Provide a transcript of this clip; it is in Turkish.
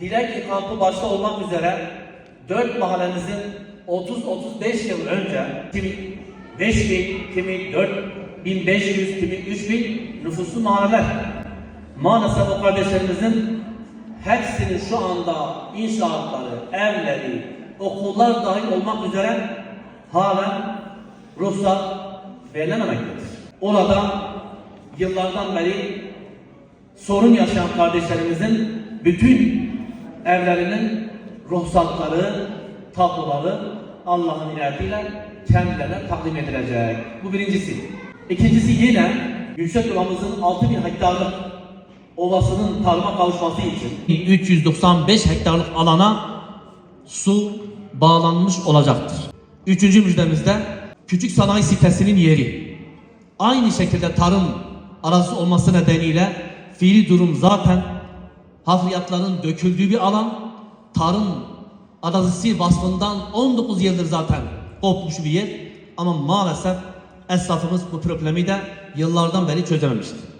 Dilek kampı başta olmak üzere 4 mahallemizin 30-35 yıl önce kimi 5000, kimi 4500, kimi 3000 nüfuslu mahalleler. Maalesef o kardeşlerimizin hepsinin şu anda inşaatları, evleri, okullar dahil olmak üzere halen ruhsat verilememektedir. Orada yıllardan beri sorun yaşayan kardeşlerimizin bütün evlerinin ruhsatları, tabloları Allah'ın inayetiyle kendilerine takdim edilecek. Bu birincisi. İkincisi yine Yüksek Ovamızın 6000 hektarlık ovasının tarıma kavuşması için 395 hektarlık alana su bağlanmış olacaktır. Üçüncü müjdemizde küçük sanayi sitesinin yeri. Aynı şekilde tarım arazisi olması nedeniyle fiili durum zaten hafriyatların döküldüğü bir alan. Tarım arazisi vasfından 19 yıldır zaten kopmuş bir yer. Ama maalesef esnafımız bu problemi de yıllardan beri çözememiştir.